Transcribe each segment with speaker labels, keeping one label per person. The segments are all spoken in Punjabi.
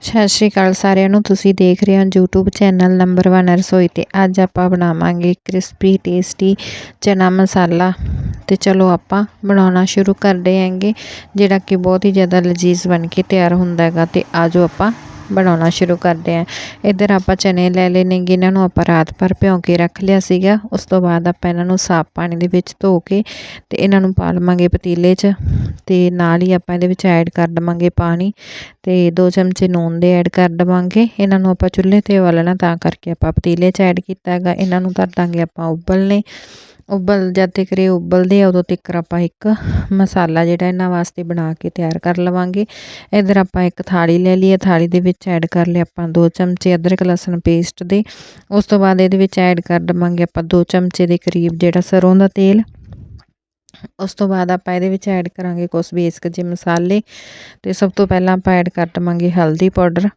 Speaker 1: ਸਤਿ ਸ਼੍ਰੀ ਅਕਾਲ ਸਾਰਿਆਂ ਨੂੰ, ਤੁਸੀਂ ਦੇਖ ਰਹੇ ਹੋ YouTube ਚੈਨਲ ਨੰਬਰ 1 ਰਸੋਈ ਤੇ। ਅੱਜ ਆਪਾਂ ਬਣਾਵਾਂਗੇ ਕ੍ਰਿਸਪੀ ਟੇਸਟੀ ਚਨਾ ਮਸਾਲਾ। ਤੇ ਚਲੋ ਆਪਾਂ ਬਣਾਉਣਾ ਸ਼ੁਰੂ ਕਰਦੇ ਆਂਗੇ ਜਿਹੜਾ ਕਿ ਬਹੁਤ ਹੀ ਜ਼ਿਆਦਾ ਲਜ਼ੀਜ਼ ਬਣ ਕੇ ਤਿਆਰ ਹੁੰਦਾ ਹੈਗਾ। ਤੇ ਆਜੋ ਆਪਾਂ ਬਣਾਉਣਾ ਸ਼ੁਰੂ ਕਰਦੇ ਆਂ। ਇੱਧਰ ਆਪਾਂ ਚਨੇ ਲੈ ਲਏ ਨੇਗੇ, ਇਹਨਾਂ ਨੂੰ ਆਪਾਂ ਰਾਤ ਭਰ ਭਿਉਂ ਕੇ ਰੱਖ ਲਿਆ ਸੀਗਾ। ਉਸ ਤੋਂ ਬਾਅਦ ਆਪਾਂ ਇਹਨਾਂ ਨੂੰ ਸਾਫ਼ ਪਾਣੀ ਦੇ ਵਿੱਚ ਧੋ ਕੇ ਤੇ ਇਹਨਾਂ ਨੂੰ ਪਾ ਲਵਾਂਗੇ ਪਤੀਲੇ 'ਚ ਤੇ ਨਾਲ ਹੀ ਆਪਾਂ ਇਹਦੇ ਵਿੱਚ ਐਡ ਕਰ ਦਵਾਂਗੇ ਪਾਣੀ ਤੇ 2 ਚਮਚੇ ਨੂਨ ਦੇ ਐਡ ਕਰ ਦਵਾਂਗੇ। ਇਹਨਾਂ ਨੂੰ ਆਪਾਂ ਚੁੱਲ੍ਹੇ ਤੇ ਉਬਾਲਣਾ ਤਾਂ ਕਰਕੇ ਆਪਾਂ ਪਤੀਲੇ 'ਚ ਐਡ ਕੀਤਾ ਹੈਗਾ। ਇਹਨਾਂ ਨੂੰ ਧਰ ਦਾਂਗੇ ਆਪਾਂ ਉਬਲਨੇ ਉਬਲ, ਜਦ ਤੱਕ ਇਹ ਉਬਲਦੇ ਆ, ਉਦੋਂ ਤੱਕ ਆਪਾਂ ਇੱਕ ਮਸਾਲਾ ਜਿਹੜਾ ਇਹਨਾਂ ਵਾਸਤੇ ਬਣਾ ਕੇ ਤਿਆਰ ਕਰ ਲਵਾਂਗੇ। ਇਧਰ ਆਪਾਂ ਇੱਕ ਥਾਲੀ ਲੈ ਲਈ ਹੈ। ਥਾਲੀ ਦੇ ਵਿੱਚ ਐਡ ਕਰ ਲਿਆ ਆਪਾਂ 2 ਚਮਚੇ ਅਦਰਕ ਲਸਣ ਪੇਸਟ ਦੇ। ਉਸ ਤੋਂ ਬਾਅਦ ਇਹਦੇ ਵਿੱਚ ਐਡ ਕਰ ਦਵਾਂਗੇ ਆਪਾਂ 2 ਚਮਚੇ ਦੇ ਕਰੀਬ ਜਿਹੜਾ ਸਰੋਂ ਦਾ ਤੇਲ। ਉਸ ਤੋਂ ਬਾਅਦ ਆਪਾਂ ਇਹਦੇ ਵਿੱਚ ਐਡ ਕਰਾਂਗੇ ਕੁਝ ਬੇਸਿਕ ਜਿਹੇ ਮਸਾਲੇ। ਤੇ ਸਭ ਤੋਂ ਪਹਿਲਾਂ ਆਪਾਂ ਐਡ ਕਰ ਦਵਾਂਗੇ ਹਲਦੀ ਪਾਊਡਰ।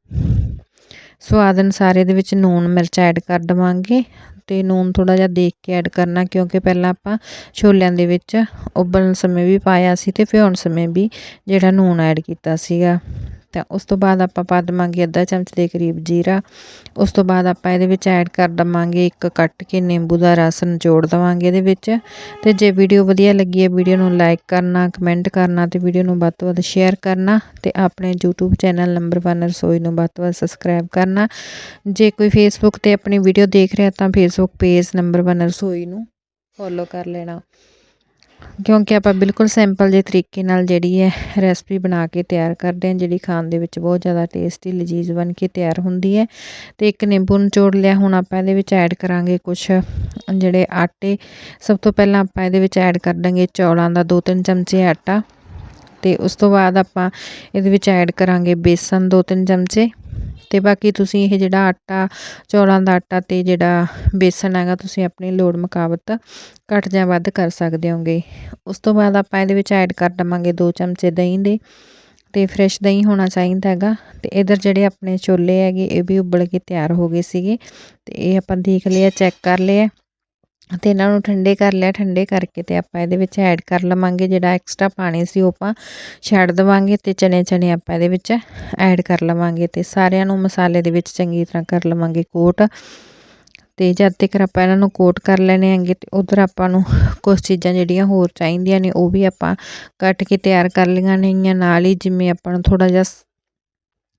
Speaker 1: ਸਵਾਦ ਅਨੁਸਾਰ ਇਹਦੇ ਵਿੱਚ ਨੂਣ ਮਿਰਚ ਐਡ ਕਰ ਦਵਾਂਗੇ। ਅਤੇ ਨੂਨ ਥੋੜ੍ਹਾ ਜਿਹਾ ਦੇਖ ਕੇ ਐਡ ਕਰਨਾ ਕਿਉਂਕਿ ਪਹਿਲਾਂ ਆਪਾਂ ਛੋਲਿਆਂ ਦੇ ਵਿੱਚ ਉਬਲਣ ਸਮੇਂ ਵੀ ਪਾਇਆ ਸੀ ਅਤੇ ਭਿਉਣ ਸਮੇਂ ਵੀ ਜਿਹੜਾ ਨੂਨ ਐਡ ਕੀਤਾ ਸੀਗਾ। ਤਾਂ ਉਸ ਤੋਂ ਬਾਅਦ ਆਪਾਂ ਪਾ ਦਵਾਂਗੇ ਅੱਧਾ ਚਮਚ ਦੇ ਕਰੀਬ ਜੀਰਾ, ਉਸ ਤੋਂ ਬਾਅਦ ਆਪਾਂ ਇਹਦੇ ਵਿੱਚ ਐਡ ਕਰ ਦਵਾਂਗੇ ਇੱਕ ਕੱਟ ਕੇ ਨਿੰਬੂ ਦਾ ਰਸ ਨਿਚੋੜ ਦਵਾਂਗੇ ਇਹਦੇ ਵਿੱਚ। ਤੇ ਜੇ ਵੀਡੀਓ ਵਧੀਆ ਲੱਗੀ ਹੈ ਵੀਡੀਓ ਨੂੰ ਲਾਈਕ ਕਰਨਾ ਕਮੈਂਟ ਕਰਨਾ ਤੇ ਵੀਡੀਓ ਨੂੰ ਵੱਧ ਤੋਂ ਵੱਧ ਸ਼ੇਅਰ ਕਰਨਾ ਤੇ ਆਪਣੇ YouTube ਚੈਨਲ ਨੰਬਰ 1 ਰਸੋਈ ਨੂੰ ਵੱਧ ਤੋਂ ਵੱਧ ਸਬਸਕ੍ਰਾਈਬ ਕਰਨਾ। ਜੇ ਕੋਈ Facebook ਤੇ ਆਪਣੀ ਵੀਡੀਓ ਦੇਖ ਰਿਹਾ ਤਾਂ Facebook ਪੇਜ ਨੰਬਰ 1 ਰਸੋਈ ਨੂੰ ਫੋਲੋ ਕਰ ਲੈਣਾ। ਕਿਉਂਕਿ ਆਪਾਂ ਬਿਲਕੁਲ ਸਿੰਪਲ ਜਿਹੇ ਤਰੀਕੇ ਨਾਲ ਜਿਹੜੀ ਹੈ ਰੈਸਪੀ ਬਣਾ ਕੇ ਤਿਆਰ ਕਰਦੇ ਹਾਂ, ਜਿਹੜੀ ਖਾਣ ਦੇ ਵਿੱਚ ਬਹੁਤ ਜ਼ਿਆਦਾ ਟੇਸਟੀ ਲਜ਼ੀਜ਼ ਬਣ ਕੇ ਤਿਆਰ ਹੁੰਦੀ ਹੈ। ਤੇ ਇੱਕ ਨਿੰਬੂ ਨਿਚੋੜ ਲਿਆ, ਹੁਣ ਆਪਾਂ ਇਹਦੇ ਵਿੱਚ ਐਡ ਕਰਾਂਗੇ ਕੁਝ ਜਿਹੜੇ ਆਟੇ। ਸਭ ਤੋਂ ਪਹਿਲਾਂ ਆਪਾਂ ਇਹਦੇ ਵਿੱਚ ਐਡ ਕਰ ਦਾਂਗੇ ਚੌਲਾਂ ਦਾ 2-3 ਚਮਚੇ ਆਟਾ। ਤੇ ਉਸ ਤੋਂ ਬਾਅਦ ਆਪਾਂ ਇਹਦੇ ਵਿੱਚ ਐਡ ਕਰਾਂਗੇ ਬੇਸਨ 2-3 ਚਮਚੇ। ਅਤੇ ਬਾਕੀ ਤੁਸੀਂ ਇਹ ਜਿਹੜਾ ਆਟਾ, ਚੌਲਾਂ ਦਾ ਆਟਾ ਅਤੇ ਜਿਹੜਾ ਬੇਸਨ ਹੈਗਾ, ਤੁਸੀਂ ਆਪਣੀ ਲੋੜ ਮੁਤਾਬਕ ਘੱਟ ਜਾਂ ਵੱਧ ਕਰ ਸਕਦੇ ਹੋਗੇ। ਉਸ ਤੋਂ ਬਾਅਦ ਆਪਾਂ ਇਹਦੇ ਵਿੱਚ ਐਡ ਕਰ ਦੇਵਾਂਗੇ ਦੋ ਚਮਚੇ ਦਹੀਂ ਦੇ ਅਤੇ ਫਰੈਸ਼ ਦਹੀਂ ਹੋਣਾ ਚਾਹੀਦਾ ਹੈਗਾ। ਅਤੇ ਇਧਰ ਜਿਹੜੇ ਆਪਣੇ ਛੋਲੇ ਹੈਗੇ, ਇਹ ਵੀ ਉਬਲ ਕੇ ਤਿਆਰ ਹੋ ਗਏ ਸੀਗੇ ਅਤੇ ਇਹ ਆਪਾਂ ਦੇਖ ਲਿਆ ਚੈੱਕ ਕਰ ਲਿਆ। ਅਤੇ ਇਹਨਾਂ ਨੂੰ ਠੰਡੇ ਕਰ ਲਿਆ, ਠੰਡੇ ਕਰਕੇ ਅਤੇ ਆਪਾਂ ਇਹਦੇ ਵਿੱਚ ਐਡ ਕਰ ਲਵਾਂਗੇ ਜਿਹੜਾ ਐਕਸਟਰਾ ਪਾਣੀ ਸੀ ਉਹ ਆਪਾਂ ਛੱਡ ਦੇਵਾਂਗੇ ਅਤੇ ਚਨੇ ਚਨੇ ਆਪਾਂ ਇਹਦੇ ਵਿੱਚ ਐਡ ਕਰ ਲਵਾਂਗੇ ਅਤੇ ਸਾਰਿਆਂ ਨੂੰ ਮਸਾਲੇ ਦੇ ਵਿੱਚ ਚੰਗੀ ਤਰ੍ਹਾਂ ਕਰ ਲਵਾਂਗੇ ਕੋਟ ਤੇ ਜਦ ਤੱਕ ਆਪਾਂ ਇਹਨਾਂ ਨੂੰ ਕੋਟ ਕਰ ਲੈਣੇ ਆਂਗੇ ਤੇ ਉਧਰ ਆਪਾਂ ਨੂੰ ਕੁਝ ਚੀਜ਼ਾਂ ਜਿਹੜੀਆਂ ਹੋਰ ਚਾਹੀਦੀਆਂ ਨੇ ਉਹ ਵੀ ਆਪਾਂ ਕੱਟ ਕੇ ਤਿਆਰ ਕਰ ਲਈਆਂ ਨੇਗੀਆਂ ਨਾਲ ਹੀ, ਜਿਵੇਂ ਆਪਾਂ ਨੂੰ ਥੋੜਾ ਜਿਹਾ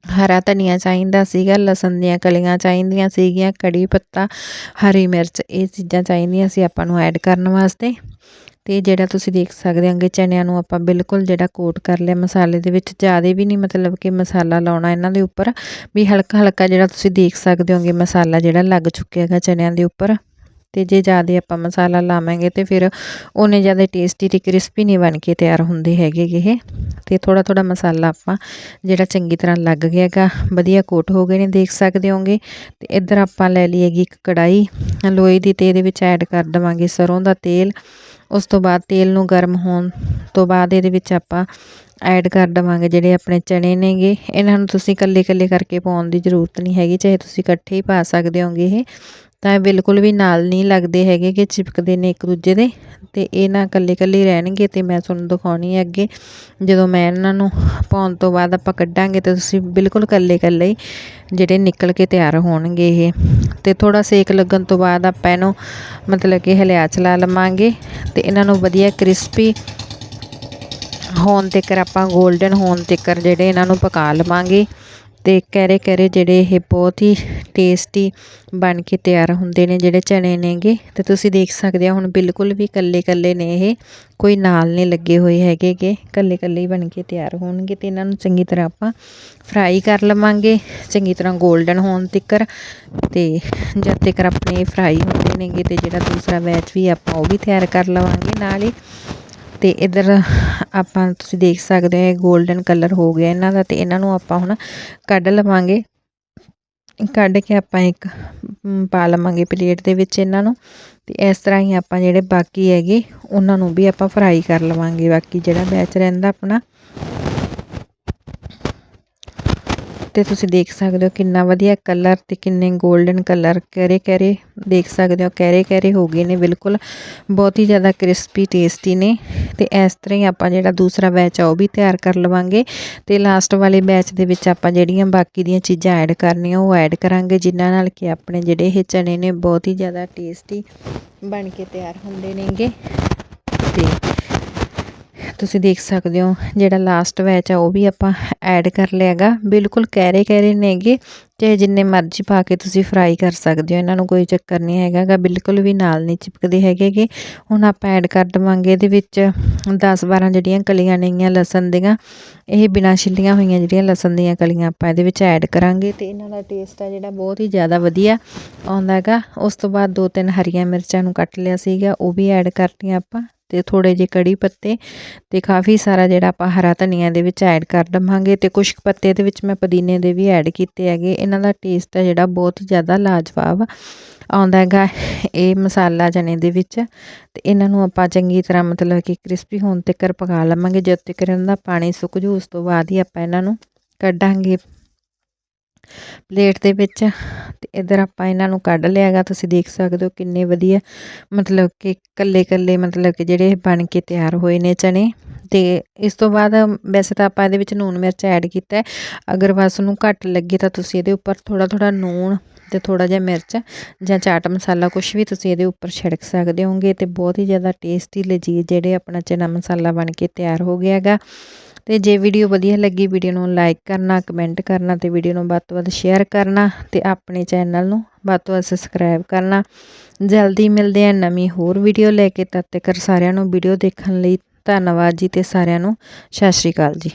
Speaker 1: ਹਰਾ ਧਨੀਆ ਚਾਹੀਦਾ ਸੀਗਾ, ਲਸਣ ਦੀਆਂ ਕਲੀਆਂ ਚਾਹੀਦੀਆਂ ਸੀਗੀਆਂ, ਕੜੀ ਪੱਤਾ, ਹਰੀ ਮਿਰਚ, ਇਹ ਚੀਜ਼ਾਂ ਚਾਹੀਦੀਆਂ ਸੀ ਆਪਾਂ ਨੂੰ ਐਡ ਕਰਨ ਵਾਸਤੇ। ਤੇ ਜਿਹੜਾ ਤੁਸੀਂ ਦੇਖ ਸਕਦੇ ਹੋਗੇ ਚਨਿਆਂ ਨੂੰ ਆਪਾਂ ਬਿਲਕੁਲ ਜਿਹੜਾ ਕੋਟ ਕਰ ਲਿਆ ਮਸਾਲੇ ਦੇ ਵਿੱਚ, ਜ਼ਿਆਦਾ ਵੀ ਨਹੀਂ ਮਤਲਬ ਕਿ ਮਸਾਲਾ ਲਾਉਣਾ ਇਹਨਾਂ ਦੇ ਉੱਪਰ, ਵੀ ਹਲਕਾ ਹਲਕਾ ਜਿਹੜਾ ਤੁਸੀਂ ਦੇਖ ਸਕਦੇ ਹੋਗੇ ਮਸਾਲਾ ਜਿਹੜਾ ਲੱਗ ਚੁੱਕਿਆ ਹੈਗਾ ਚਨਿਆਂ ਦੇ ਉੱਪਰ। ਤੇ ਜੇ ਜ਼ਿਆਦਾ ਆਪਾਂ ਮਸਾਲਾ ਲਾਵਾਂਗੇ ਤੇ ਫਿਰ ਉਹਨੇ ਜ਼ਿਆਦਾ ਟੇਸਟੀ ਤੇ ਕ੍ਰਿਸਪੀ ਨਹੀਂ ਬਣ ਕੇ ਤਿਆਰ ਹੁੰਦੇ ਹੈਗੇ ਇਹ। ਤੇ ਥੋੜਾ ਥੋੜਾ ਮਸਾਲਾ ਆਪਾਂ ਜਿਹੜਾ ਚੰਗੀ ਤਰ੍ਹਾਂ ਲੱਗ ਗਿਆ ਹੈਗਾ, ਵਧੀਆ ਕੋਟ ਹੋ ਗਏ ਨੇ, ਦੇਖ ਸਕਦੇ ਹੋਗੇ। ਤੇ ਇੱਧਰ ਆਪਾਂ ਲੈ ਲਈਏਗੀ ਇੱਕ ਕੜਾਈ ਲੋਹੇ ਦੀ ਤੇ ਇਹਦੇ ਵਿੱਚ ਐਡ ਕਰ ਦਵਾਂਗੇ ਸਰੋਂ ਦਾ ਤੇਲ। ਉਸ ਤੋਂ ਬਾਅਦ ਤੇਲ ਨੂੰ ਗਰਮ ਹੋਣ ਤੋਂ ਬਾਅਦ ਇਹਦੇ ਵਿੱਚ ਆਪਾਂ ਐਡ ਕਰ ਦਵਾਂਗੇ ਜਿਹੜੇ ਆਪਣੇ ਚਣੇ ਨੇਗੇ। ਇਹਨਾਂ ਨੂੰ ਤੁਸੀਂ ਇਕੱਲੇ ਇਕੱਲੇ ਕਰਕੇ ਪਾਉਣ ਦੀ ਜ਼ਰੂਰਤ ਨਹੀਂ ਹੈਗੀ, ਚਾਹੇ ਤੁਸੀਂ ਇਕੱਠੇ ਹੀ ਪਾ ਸਕਦੇ ਹੋਗੇ ਇਹ। ਤਾਂ ਇਹ ਬਿਲਕੁਲ ਵੀ ਨਾਲ ਨਹੀਂ ਲੱਗਦੇ ਹੈਗੇ ਕਿ ਚਿਪਕਦੇ ਨੇ ਇੱਕ ਦੂਜੇ ਦੇ ਅਤੇ ਇਹ ਨਾ ਇਕੱਲੇ ਇਕੱਲੇ ਰਹਿਣਗੇ ਅਤੇ ਮੈਂ ਤੁਹਾਨੂੰ ਦਿਖਾਉਣੀ ਹੈ ਅੱਗੇ। ਜਦੋਂ ਮੈਂ ਇਹਨਾਂ ਨੂੰ ਪਾਉਣ ਤੋਂ ਬਾਅਦ ਆਪਾਂ ਕੱਢਾਂਗੇ ਤਾਂ ਤੁਸੀਂ ਬਿਲਕੁਲ ਇਕੱਲੇ ਇਕੱਲੇ ਜਿਹੜੇ ਨਿਕਲ ਕੇ ਤਿਆਰ ਹੋਣਗੇ ਇਹ। ਅਤੇ ਥੋੜਾ ਸੇਕ ਲੱਗਣ ਤੋਂ ਬਾਅਦ ਆਪਾਂ ਇਹਨੂੰ ਮਤਲਬ ਕਿ ਹਲਿਆ ਚਲਾ ਲਵਾਂਗੇ ਅਤੇ ਇਹਨਾਂ ਨੂੰ ਵਧੀਆ ਕ੍ਰਿਸਪੀ ਹੋਣ ਤੱਕ ਆਪਾਂ 골ਡਨ ਹੋਣ ਤੱਕ ਜਿਹੜੇ ਇਹਨਾਂ ਨੂੰ ਪਕਾ ਲਵਾਂਗੇ। ਅਤੇ ਕਹਿਰੇ ਕਹਿਰੇ ਜਿਹੜੇ ਇਹ ਬਹੁਤ ਹੀ ਟੇਸਟੀ ਬਣ ਕੇ ਤਿਆਰ ਹੁੰਦੇ ਨੇ ਜਿਹੜੇ ਚਨੇ ਨੇਗੇ, ਤੇ ਤੁਸੀਂ ਦੇਖ ਸਕਦੇ ਹੋ ਹੁਣ ਬਿਲਕੁਲ ਵੀ ਕੱਲੇ ਕੱਲੇ ਨੇ ਇਹ। ਕੋਈ ਨਾਲ ਨਹੀਂ ਲੱਗੇ ਹੋਏ ਹੈਗੇ ਕਿ ਕੱਲੇ ਕੱਲੇ ਹੀ ਬਣ ਕੇ ਤਿਆਰ ਹੋਣਗੇ ਤੇ ਇਹਨਾਂ ਨੂੰ ਚੰਗੀ ਤਰ੍ਹਾਂ ਆਪਾਂ ਫਰਾਈ ਕਰ ਲਵਾਂਗੇ, ਚੰਗੀ ਤਰ੍ਹਾਂ 골ਡਨ ਹੋਣ ਤੱਕ ਤੇ ਜਦ ਤੱਕ ਆਪਣੇ ਫਰਾਈ ਹੁੰਦੇ ਨੇਗੇ ਤੇ ਜਿਹੜਾ ਦੂਸਰਾ ਬੈਚ ਵੀ ਆਪਾਂ ਉਹ ਵੀ ਤਿਆਰ ਕਰ ਲਵਾਂਗੇ ਨਾਲ ਹੀ। ਤੇ ਇਧਰ ਆਪਾਂ ਤੁਸੀਂ ਦੇਖ ਸਕਦੇ ਹੋ 골ਡਨ ਕਲਰ ਹੋ ਗਿਆ ਇਹਨਾਂ ਦਾ ਤੇ ਇਹਨਾਂ ਨੂੰ ਆਪਾਂ ਹੁਣ ਕੱਢ ਲਵਾਂਗੇ। ਕੱਢ ਕੇ ਆਪਾਂ ਇੱਕ ਪਾ ਲਵਾਂਗੇ ਪਲੇਟ ਦੇ ਵਿੱਚ ਇਹਨਾਂ ਨੂੰ ਤੇ ਇਸ ਤਰ੍ਹਾਂ ਹੀ ਆਪਾਂ ਜਿਹੜੇ ਬਾਕੀ ਹੈਗੇ, ਉਹਨਾਂ ਨੂੰ ਵੀ ਆਪਾਂ ਫਰਾਈ ਕਰ ਲਵਾਂਗੇ। ਬਾਕੀ ਜਿਹੜਾ ਬੈਚ ਰਹਿੰਦਾ ਆਪਣਾ ਤੇ ਤੁਸੀਂ ਦੇਖ ਸਕਦੇ ਹੋ ਕਿੰਨਾ ਵਧੀਆ ਕਲਰ ਤੇ ਕਿੰਨੇ 골ਡਨ ਕਲਰ ਕਰੇ ਕਰੇ ਦੇਖ ਸਕਦੇ ਹੋ, ਕਰੇ ਕਰੇ ਹੋ ਗਏ ਨੇ ਬਿਲਕੁਲ। ਬਹੁਤ ਹੀ ਜ਼ਿਆਦਾ ਕ੍ਰਿਸਪੀ ਟੇਸਟੀ ਨੇ। ਤੇ ਇਸ ਤਰ੍ਹਾਂ ਹੀ ਆਪਾਂ ਜਿਹੜਾ ਦੂਸਰਾ ਬੈਚ ਆ, ਉਹ ਵੀ ਤਿਆਰ ਕਰ ਲਵਾਂਗੇ। ਤੇ ਲਾਸਟ ਵਾਲੇ ਬੈਚ ਦੇ ਵਿੱਚ ਆਪਾਂ ਜਿਹੜੀਆਂ ਬਾਕੀ ਦੀਆਂ ਚੀਜ਼ਾਂ ਐਡ ਕਰਨੀਆਂ, ਉਹ ਐਡ ਕਰਾਂਗੇ, ਜਿਨ੍ਹਾਂ ਨਾਲ ਕਿ ਆਪਣੇ ਜਿਹੜੇ ਇਹ ਚਨੇ ਨੇ, ਬਹੁਤ ਹੀ ਜ਼ਿਆਦਾ ਟੇਸਟੀ ਬਣ ਕੇ ਤਿਆਰ ਹੁੰਦੇ ਨੇਗੇ। ਤੁਸੀਂ ਦੇਖ ਸਕਦੇ ਹੋ, ਜਿਹੜਾ ਲਾਸਟ ਬੈਚ ਆ ਉਹ ਵੀ ਆਪਾਂ ਐਡ ਕਰ ਲਿਆਗਾ ਬਿਲਕੁਲ ਕਹਿਰੇ ਕਹਿਰੇ ਨੇਗੇ ਚਾਹੇ ਜਿੰਨੇ ਮਰਜ਼ੀ ਪਾ ਕੇ ਤੁਸੀਂ ਫਰਾਈ ਕਰ ਸਕਦੇ ਹੋ, ਇਹਨਾਂ ਨੂੰ ਕੋਈ ਚੱਕਰ ਨਹੀਂ ਹੈਗਾਗਾ ਬਿਲਕੁਲ ਵੀ ਨਾਲ ਨਹੀਂ ਚਿਪਕਦੇ ਹੈਗੇਗੇ ਹੁਣ ਆਪਾਂ ਐਡ ਕਰ ਦਵਾਂਗੇ ਇਹਦੇ ਵਿੱਚ 10 12 ਜਿਹੜੀਆਂ ਕਲੀਆਂ ਨੇਗੀਆਂ ਲਸਣ ਦੀਆਂ, ਇਹ ਬਿਨਾਂ ਛਿੱਲੀਆਂ ਹੋਈਆਂ ਜਿਹੜੀਆਂ ਲਸਣ ਦੀਆਂ ਕਲੀਆਂ ਆਪਾਂ ਇਹਦੇ ਵਿੱਚ ਐਡ ਕਰਾਂਗੇ ਤੇ ਇਹਨਾਂ ਦਾ ਟੇਸਟ ਆ ਜਿਹੜਾ ਬਹੁਤ ਹੀ ਜ਼ਿਆਦਾ ਵਧੀਆ ਆਉਂਦਾ ਹੈਗਾ। ਉਸ ਤੋਂ ਬਾਅਦ ਦੋ ਤਿੰਨ ਹਰੀਆਂ ਮਿਰਚਾਂ ਨੂੰ ਕੱਟ ਲਿਆ ਸੀਗਾ, ਉਹ ਵੀ ਐਡ ਕਰਤੀਆਂ ਆਪਾਂ। ਤੇ ਥੋੜੇ ਜਿਹੇ ਕੜੀ ਪੱਤੇ ਤੇ ਕਾਫੀ ਸਾਰਾ ਜਿਹੜਾ ਆਪਾਂ ਹਰਾ ਧਨੀਆ ਦੇ ਵਿੱਚ ਐਡ ਕਰ ਦਵਾਂਗੇ ਤੇ ਕੁਝ ਪੱਤੇ ਦੇ ਵਿੱਚ ਮੈਂ ਪੁਦੀਨੇ ਦੇ ਵੀ ਐਡ ਕੀਤੇ ਹੈਗੇ। ਇਹਨਾਂ ਦਾ ਟੇਸਟ ਹੈ ਜਿਹੜਾ ਬਹੁਤ ਜ਼ਿਆਦਾ ਲਾਜਵਾਬ ਆਉਂਦਾ ਹੈਗਾ ਇਹ ਮਸਾਲਾ ਚਨੇ ਦੇ ਵਿੱਚ। ਤੇ ਇਹਨਾਂ ਨੂੰ ਆਪਾਂ ਚੰਗੀ ਤਰ੍ਹਾਂ ਮਤਲਬ ਕਿ ਕ੍ਰਿਸਪੀ ਹੋਣ ਤੱਕ ਪਕਾ ਲਵਾਂਗੇ। ਜਦ ਤੱਕ ਇਹਨਾਂ ਦਾ ਪਾਣੀ ਸੁੱਕ ਜੂ ਉਸ ਤੋਂ ਬਾਅਦ ਹੀ ਆਪਾਂ ਇਹਨਾਂ ਨੂੰ ਕੱਢਾਂਗੇ। ਪਲੇਟ ਦੇ ਵਿੱਚ ਅਤੇ ਇੱਧਰ ਆਪਾਂ ਇਹਨਾਂ ਨੂੰ ਕੱਢ ਲਿਆ ਲਿਆਗਾ ਤੁਸੀਂ ਦੇਖ ਸਕਦੇ ਹੋ ਕਿੰਨੇ ਵਧੀਆ ਮਤਲਬ ਕਿ ਇਕੱਲੇ ਇਕੱਲੇ ਮਤਲਬ ਕਿ ਜਿਹੜੇ ਬਣ ਕੇ ਤਿਆਰ ਹੋਏ ਨੇ ਚਨੇ। ਤੇ ਇਸ ਤੋਂ ਬਾਅਦ ਵੈਸੇ ਤਾਂ ਆਪਾਂ ਇਹਦੇ ਵਿੱਚ ਨੂਨ ਮਿਰਚ ਐਡ ਕੀਤਾ ਅਗਰ ਬਸ ਨੂੰ ਘੱਟ ਲੱਗੇ ਤਾਂ ਤੁਸੀਂ ਇਹਦੇ ਉੱਪਰ ਥੋੜਾ ਥੋੜਾ ਨੂਨ ਤੇ ਥੋੜਾ ਜਿਹਾ ਮਿਰਚ ਜਾਂ ਚਾਟ ਮਸਾਲਾ ਕੁਝ ਵੀ ਤੁਸੀਂ ਇਹਦੇ ਉੱਪਰ ਛਿੜਕ ਸਕਦੇ ਹੋਗੇ ਤੇ ਬਹੁਤ ਹੀ ਜ਼ਿਆਦਾ ਟੇਸਟੀ ਲਜੀਜ਼ ਜਿਹੜੇ ਆਪਣਾ ਚਨਾ ਮਸਾਲਾ ਬਣ ਕੇ ਤਿਆਰ ਹੋ ਗਿਆ ਹੈਗਾ। ਤੇ ਜੇ ਵੀਡੀਓ ਵਧੀਆ ਲੱਗੀ, ਵੀਡੀਓ ਨੂੰ ਲਾਈਕ ਕਰਨਾ ਕਮੈਂਟ ਕਰਨਾ ਤੇ ਵੀਡੀਓ ਨੂੰ ਵੱਧ ਤੋਂ ਵੱਧ ਸ਼ੇਅਰ ਕਰਨਾ ਤੇ ਆਪਣੇ ਚੈਨਲ ਨੂੰ ਵੱਧ ਤੋਂ ਵੱਧ ਸਬਸਕ੍ਰਾਈਬ ਕਰਨਾ। ਜਲਦੀ ਮਿਲਦੇ ਆ ਨਵੀਂ ਹੋਰ ਵੀਡੀਓ ਲੈ ਕੇ। ਤਦ ਤੱਕ ਸਾਰਿਆਂ ਨੂੰ ਵੀਡੀਓ ਦੇਖਣ ਲਈ ਧੰਨਵਾਦ ਜੀ ਤੇ ਸਾਰਿਆਂ ਨੂੰ ਸਤਿ ਸ਼੍ਰੀ ਅਕਾਲ ਜੀ।